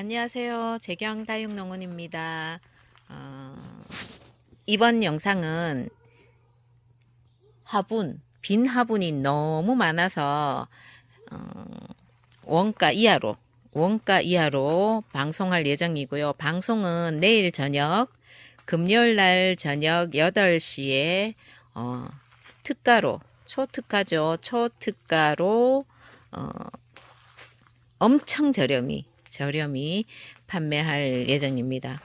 안녕하세요. 재경 다육농원입니다. 어, 이번 영상은 화분, 빈 화분이 너무 많아서 어, 원가 이하로 원가 이하로 방송할 예정이고요. 방송은 내일 저녁 금요일 날 저녁 8시에 어, 특가로 초특가죠. 초특가로 어, 엄청 저렴이 저렴이 판매할 예정입니다.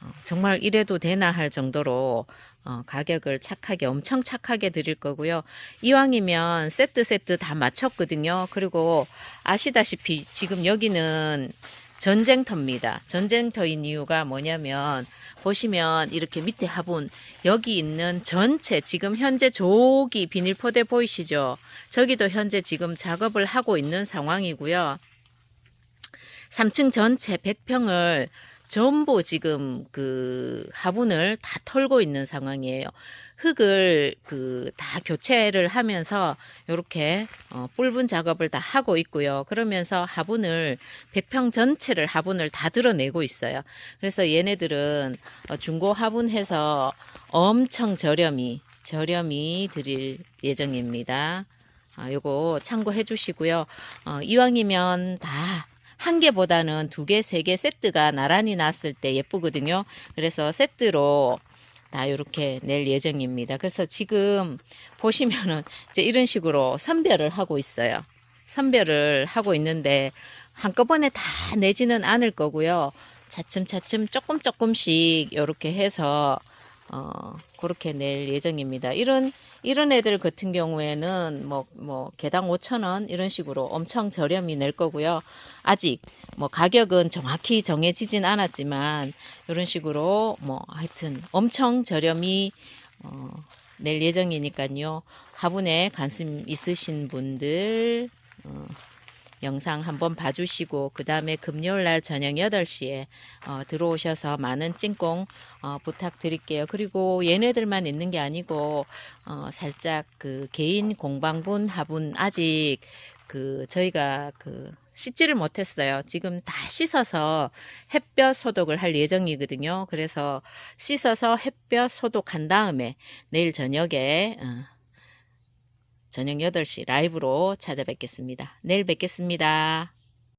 어, 정말 이래도 되나 할 정도로 어, 가격을 착하게 엄청 착하게 드릴 거고요. 이왕이면 세트 세트 다 맞췄거든요. 그리고 아시다시피 지금 여기는 전쟁터입니다. 전쟁터인 이유가 뭐냐면 보시면 이렇게 밑에 화분 여기 있는 전체 지금 현재 조기 비닐포대 보이시죠? 저기도 현재 지금 작업을 하고 있는 상황이고요. 3층 전체 100평을 전부 지금 그 화분을 다 털고 있는 상황이에요. 흙을 그 다 교체를 하면서 이렇게 어, 뿔분 작업을 다 하고 있고요. 그러면서 화분을 100평 전체를 화분을 다 드러내고 있어요. 그래서 얘네들은 어, 중고 화분해서 엄청 저렴이 저렴이 드릴 예정입니다. 아, 요거 참고해 주시고요. 어, 이왕이면 다 한 개보다는 두 개, 세 개 세트가 나란히 났을 때 예쁘거든요. 그래서 세트로 다 이렇게 낼 예정입니다. 그래서 지금 보시면은 이제 이런 식으로 선별을 하고 있어요. 선별을 하고 있는데 한꺼번에 다 내지는 않을 거고요. 차츰차츰 조금 조금씩 이렇게 해서 어 그렇게 낼 예정입니다. 이런 이런 애들 같은 경우에는 뭐 뭐 개당 5천 원 이런 식으로 엄청 저렴히 낼 거고요. 아직 뭐 가격은 정확히 정해지진 않았지만 이런 식으로 뭐 하여튼 엄청 저렴히 어, 낼 예정이니까요. 화분에 관심 있으신 분들 어, 영상 한번 봐주시고 그 다음에 금요일 날 저녁 8시에 어, 들어오셔서 많은 찐꽁 어, 부탁드릴게요. 그리고 얘네들만 있는 게 아니고 어, 살짝 그 개인 공방분 화분 아직 그 저희가 그 씻지를 못했어요. 지금 다 씻어서 햇볕 소독을 할 예정이거든요. 그래서 씻어서 햇볕 소독한 다음에 내일 저녁에 어, 저녁 8시 라이브로 찾아뵙겠습니다. 내일 뵙겠습니다.